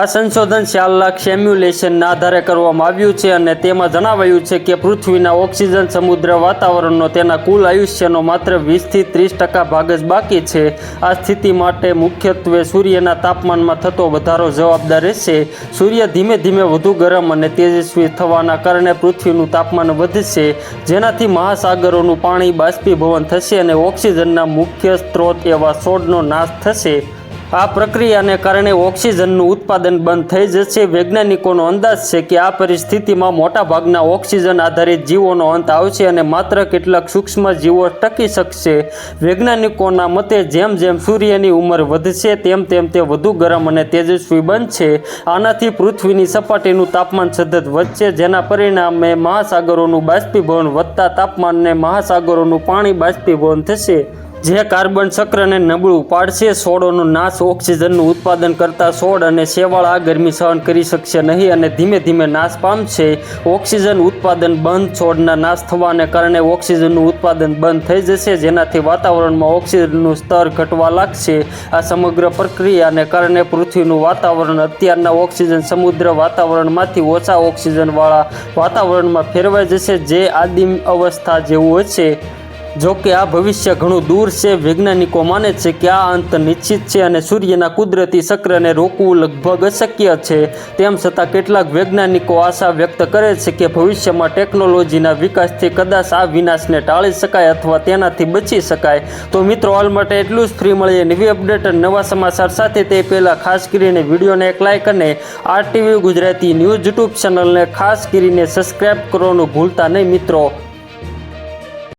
આ સંશોધન ચાર સેમ્યુલેશનના આધારે કરવામાં આવ્યું છે અને તેમાં જણાવાયું છે કે પૃથ્વીના ઓક્સિજન સમુદ્ર વાતાવરણનો તેના કુલ આયુષ્યનો માત્ર વીસથી ત્રીસ ટકા ભાગ જ બાકી છે. આ સ્થિતિ માટે મુખ્યત્વે સૂર્યના તાપમાનમાં થતો વધારો જવાબદાર રહેશે. સૂર્ય ધીમે ધીમે વધુ ગરમ અને તેજસ્વી થવાના કારણે પૃથ્વીનું તાપમાન વધશે, જેનાથી મહાસાગરોનું પાણી બાષ્પીભવન થશે અને ઓક્સિજનના મુખ્ય સ્ત્રોત એવા છોડનો નાશ થશે. આ પ્રક્રિયાને કારણે ઓક્સિજનનું ઉત્પાદન બંધ થઈ જશે. વૈજ્ઞાનિકોનો અંદાજ છે કે આ પરિસ્થિતિમાં મોટાભાગના ઓક્સિજન આધારિત જીવોનો અંત આવશે અને માત્ર કેટલાક સૂક્ષ્મ જીવો ટકી શકશે. વૈજ્ઞાનિકોના મતે, જેમ જેમ સૂર્યની ઉંમર વધશે, તેમ તેમ તે વધુ ગરમ અને તેજસ્વી બનશે. આનાથી પૃથ્વીની સપાટીનું તાપમાન સતત વધશે, જેના પરિણામે મહાસાગરોનું બાષ્પીભવન વધતા તાપમાનને મહાસાગરોનું પાણી બાષ્પીભવન થશે. જે કાર્બન ચક્રને નબળું પાડશે છોડોનો નાશ ઓક્સિજનનું ઉત્પાદન કરતા છોડ અને શેવાળ આ ગરમી સહન કરી શકશે નહીં અને ધીમે ધીમે નાશ પામશે. ઓક્સિજન ઉત્પાદન બંધ છોડના નાશ થવાને કારણે ઓક્સિજનનું ઉત્પાદન બંધ થઈ જશે, જેનાથી વાતાવરણમાં ઓક્સિજનનું સ્તર ઘટવા લાગશે. આ સમગ્ર પ્રક્રિયાને કારણે પૃથ્વીનું વાતાવરણ અત્યારના ઓક્સિજન સમુદ્ર વાતાવરણમાંથી ઓછા ઓક્સિજનવાળા વાતાવરણમાં ફેરવાઈ જશે, જે આદિમ અવસ્થા જેવું હશે. જો કે આ ભવિષ્ય ઘણું દૂર છે, વૈજ્ઞાનિકો માને છે કે આ અંત નિશ્ચિત છે અને સૂર્યના કુદરતી ચક્રને રોકવું લગભગ અશક્ય છે. તેમ છતાં કેટલાક વૈજ્ઞાનિકો આશા વ્યક્ત કરે છે કે ભવિષ્યમાં ટેકનોલોજીના વિકાસથી કદાચ આ વિનાશને ટાળી શકાય અથવા તેનાથી બચી શકાય. તો મિત્રો, હાલ માટે એટલું જ. ફ્રી મળીએ નવી અપડેટ અને નવા સમાચાર સાથે. તે પહેલાં ખાસ કરીને વિડીયોને એક લાઇક અને આરટીવી ગુજરાતી ન્યૂઝ યુટ્યુબ ચેનલને ખાસ કરીને સબસ્ક્રાઇબ કરવાનું ભૂલતા નહીં મિત્રો.